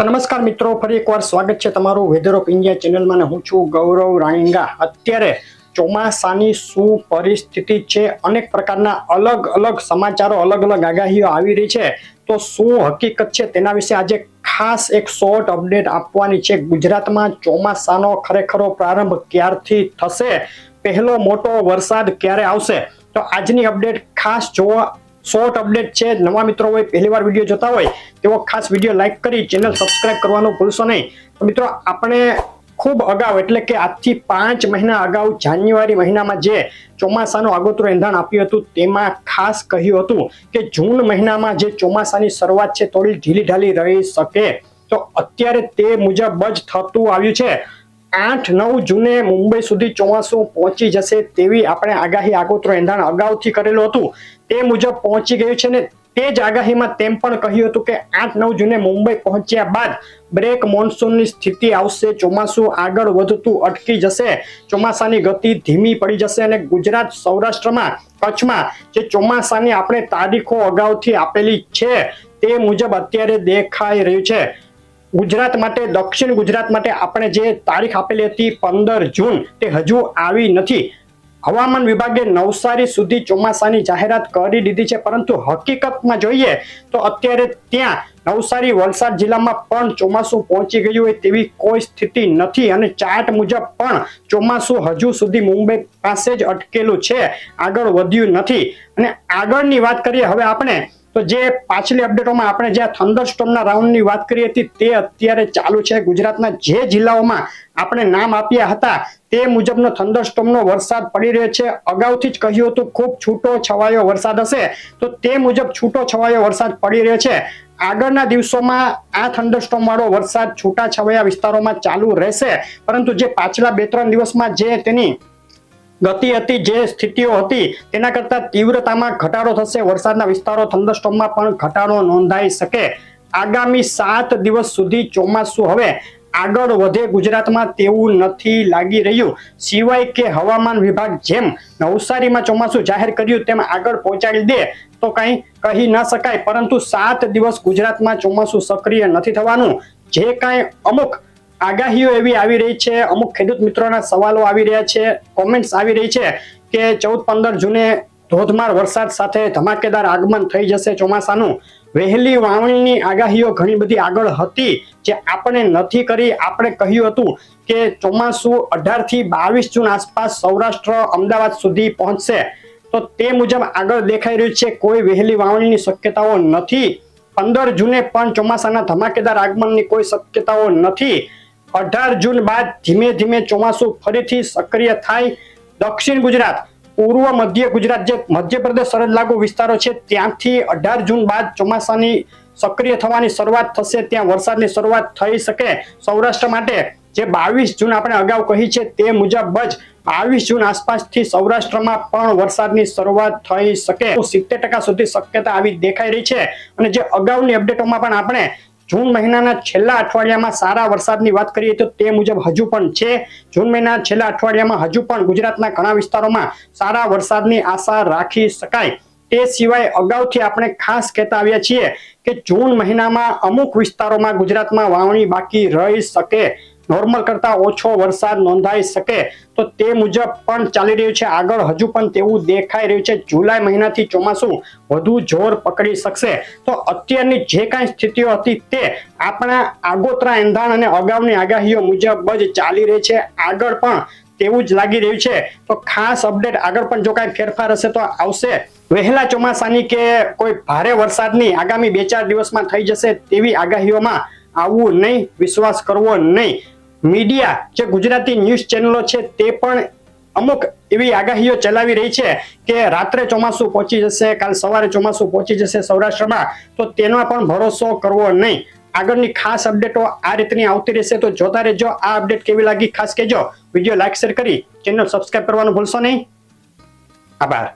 નમસ્કાર મિત્રો, ફરી એકવાર સ્વાગત છે તમારું વેધર ઓફ ઇન્ડિયા ચેનલમાં હું છું ગૌરવ રાણીંગા. અત્યારે ચોમાસાની શું પરિસ્થિતિ છે, અનેક પ્રકારના અલગ અલગ સમાચારો, અલગ અલગ આગાહીઓ આવી રહી છે. તો શું હકીકત છે તેના વિશે આજે ખાસ એક શોર્ટ અપડેટ આપવાની છે. ગુજરાતમાં ચોમાસાનો ખરેખરો પ્રારંભ ક્યારથી થશે? પહેલો મોટો વરસાદ ક્યારે આવશે? તો આજની અપડેટ ખાસ જોવા શોર્ટ અપડેટ છે. નવા મિત્રો હોય પહેલી વાર વીડિયો જોતા હોય, તેઓ ખાસ વીડિયો લાઇક કરી ચેનલ સબસ્ક્રાઇબ કરવાનું ભૂલશો નહીં. તો મિત્રો, આપણે ખૂબ અગાઉ, એટલે કે આજથી પાંચ મહિના અગાઉ, જાન્યુઆરી મહિનામાં જે ચોમાસાનું આગોતરું એંધાણ આપ્યું હતું, તેમાં ખાસ કહ્યું હતું કે જૂન મહિનામાં જે ચોમાસાની શરૂઆત છે, થોડી ઢીલી ઢાલી રહી શકે. તો અત્યારે તે મુજબ જ થતું આવ્યું છે. આઠ નવ જૂને મુંબઈ સુધી ચોમાસું પહોંચી જશે તેવી આપણે આગાહી આગોતરો એંધાણ અગાઉથી કરેલું હતું. તે મુજબ પહોંચી ગયું છે ને તે જ આગાહીમાં તેમ પણ કહ્યું હતું કે આઠ નવ જૂને મુંબઈ પહોંચ્યા બાદ બ્રેક મોન્સૂનની સ્થિતિ આવશે, ચોમાસું આગળ વધતું અટકી જશે, ચોમાસાની ગતિ ધીમી પડી જશે અને ગુજરાત સૌરાષ્ટ્રમાં કચ્છમાં જે ચોમાસાની આપણે તારીખો અગાઉથી આપેલી છે તે મુજબ અત્યારે દેખાઈ રહ્યું છે. ગુજરાત માટે, દક્ષિણ ગુજરાત માટે આપણે જે તારીખ આપેલી હતી પંદર જૂન, તે હજુ આવી નથી. હવામાન વિભાગે નવસારી સુધી ચોમાસાની જાહેરાત કરી દીધી છે, પરંતુ હકીકતમાં જોઈએ તો અત્યારે ત્યાં નવસારી, વલસાડ જિલ્લામાં પણ ચોમાસું પહોંચી ગયું હોય તેવી કોઈ સ્થિતિ નથી અને ચાર્ટ મુજબ પણ ચોમાસું હજુ સુધી મુંબઈ પાસે જ અટકેલું છે, આગળ વધ્યું નથી. અને આગળની વાત કરીએ, હવે આપણે તો જે પાછલી અપડેટોમાં આપણે જે થંડરસ્ટોમના રાઉન્ડની વાત કરી હતી, તે અત્યારે ચાલુ છે. ગુજરાતના જે જિલ્લાઓમાં આપણે નામ આપ્યા હતા, તે મુજબનો થંડરસ્ટોમનો વરસાદ પડી રહ્યો છે. અગાઉથી જ કહ્યું હતું, ખૂબ છૂટો છવાયો વરસાદ હશે. તો તે મુજબ છૂટો છવાયો વરસાદ પડી રહ્યો છે. આગળના દિવસોમાં આ થંડરસ્ટોમ વાળો વરસાદ છૂટા છવાયા વિસ્તારોમાં ચાલુ રહેશે. પરંતુ જે પાછલા બે ત્રણ દિવસમાં જે તેની ગતિ હતી, જે સ્થિતિઓ હતી, તેના કરતા તીવ્રતામાં ઘટાડો થશે. વરસાદના વિસ્તારો થંડરસ્ટોમમાં પણ ઘટાડો નોંધાઈ શકે. આગામી સાત દિવસ સુધી ચોમાસું હવે આગળ વધે ગુજરાતમાં તેવું નથી લાગી રહ્યું. સિવાય કે હવામાન વિભાગ જેમ નવસારીમાં ચોમાસું જાહેર કર્યું, તેમ આગળ પહોંચાડી દે તો કંઈ કહી ન શકાય. પરંતુ સાત દિવસ ગુજરાતમાં ચોમાસું સક્રિય નથી થવાનું. જે કાંઈ અમુક આગાહીઓ એવી આવી રહી છે, અમુક ખેડૂત મિત્રોના સવાલો આવી રહ્યા છે કોમેન્ટ્સ આવી રહી છે કે ચૌદ પંદર જૂને ધોધમાર વરસાદ સાથે ધમાકેદાર આગમન થઈ જશે ચોમાસાનું. વહેલી વાવણીની આગાહીઓ ઘણી બધી આગળ હતી જે આપણે નથી કરી. આપણે કહ્યું હતું કે ચોમાસું અઢારથી બાવીસ જૂન આસપાસ સૌરાષ્ટ્ર અમદાવાદ સુધી પહોંચશે. તો તે મુજબ આગળ દેખાઈ રહ્યું છે, કોઈ વહેલી વાવણીની શક્યતાઓ નથી. પંદર જૂને પણ ચોમાસાના ધમાકેદાર આગમનની કોઈ શક્યતાઓ નથી. અઢાર જૂન બાદ ધીમે ધીમે ચોમાસું ફરીથી સક્રિય થાય. દક્ષિણ ગુજરાત, પૂર્વ મધ્ય ગુજરાત જે મધ્યપ્રદેશ સરહદ લાગુ વિસ્તારો છે, ત્યાંથી અઢાર જૂન બાદ ચોમાસાની સક્રિય થવાની શરૂઆત થશે. ત્યાં વરસાદની શરૂઆત થઈ શકે. સૌરાષ્ટ્ર માટે જે બાવીસ જૂન આપણે અગાઉ કહી છે, તે મુજબ જ બાવીસ જૂન આસપાસથી સૌરાષ્ટ્રમાં પણ વરસાદની શરૂઆત થઈ શકે. સિત્તેર ટકા સુધી શક્યતા આવી દેખાઈ રહી છે. અને જે અગાઉની અપડેટોમાં પણ આપણે જૂન મહિનાના છેલ્લા અઠવાડિયામાં સારા વરસાદની વાત કરીએ તો તે મુજબ હજુ પણ છે. જૂન મહિના છેલ્લા અઠવાડિયામાં હજુ પણ ગુજરાતના ઘણા વિસ્તારોમાં સારા વરસાદની આશા રાખી શકાય. તે સિવાય અગાઉથી આપણે ખાસ કહેતા આવ્યા છીએ કે જૂન મહિનામાં અમુક વિસ્તારોમાં ગુજરાતમાં વાવણી બાકી રહી શકે. નોર્મલ કરતા ઓછો વરસાદ નોંધાઈ શકે તો તે મુજબ પણ ચાલી રહ્યું છે. આગળ હજુ પણ તેવું દેખાઈ રહ્યું છે. જુલાઈ મહિનાથી ચોમાસું વધુ જોર પકડી શકશે. તો અત્યારની જે કાંઈ સ્થિતિઓ હતી તે આપણા આગોતરા એંધાણ અને અગાઉની આગાહીઓ મુજબ જ ચાલી રહી છે. આગળ પણ તેવું જ લાગી રહ્યું છે. તો ખાસ અપડેટ આગળ પણ જો કાંઈ ફેરફાર હશે તો આવશે. વહેલા ચોમાસાની કે કોઈ ભારે વરસાદની આગામી બે ચાર દિવસમાં થઈ જશે તેવી આગાહીઓમાં આવવું નહીં. વિશ્વાસ કરવો નહીં. મીડિયા જે ગુજરાતી ન્યૂઝ ચેનલો છે તે પણ અમુક એવી આગાહીઓ ચલાવી રહી છે કે રાત્રે ચોમાસું પહોંચી જશે, કાલ સવારે ચોમાસું પહોંચી જશે સૌરાષ્ટ્રમાં, તો તેનો પણ ભરોસો કરવો નહીં. આગળની ખાસ અપડેટો આ રીતની આવતી રહેશે, તો જોતા રહેજો. આ અપડેટ કેવી લાગી ખાસ કહેજો. વીડિયો લાઈક, શેર કરી. ચેનલ સબસ્ક્રાઈબ કરવાનું ભૂલશો નહીં. આભાર.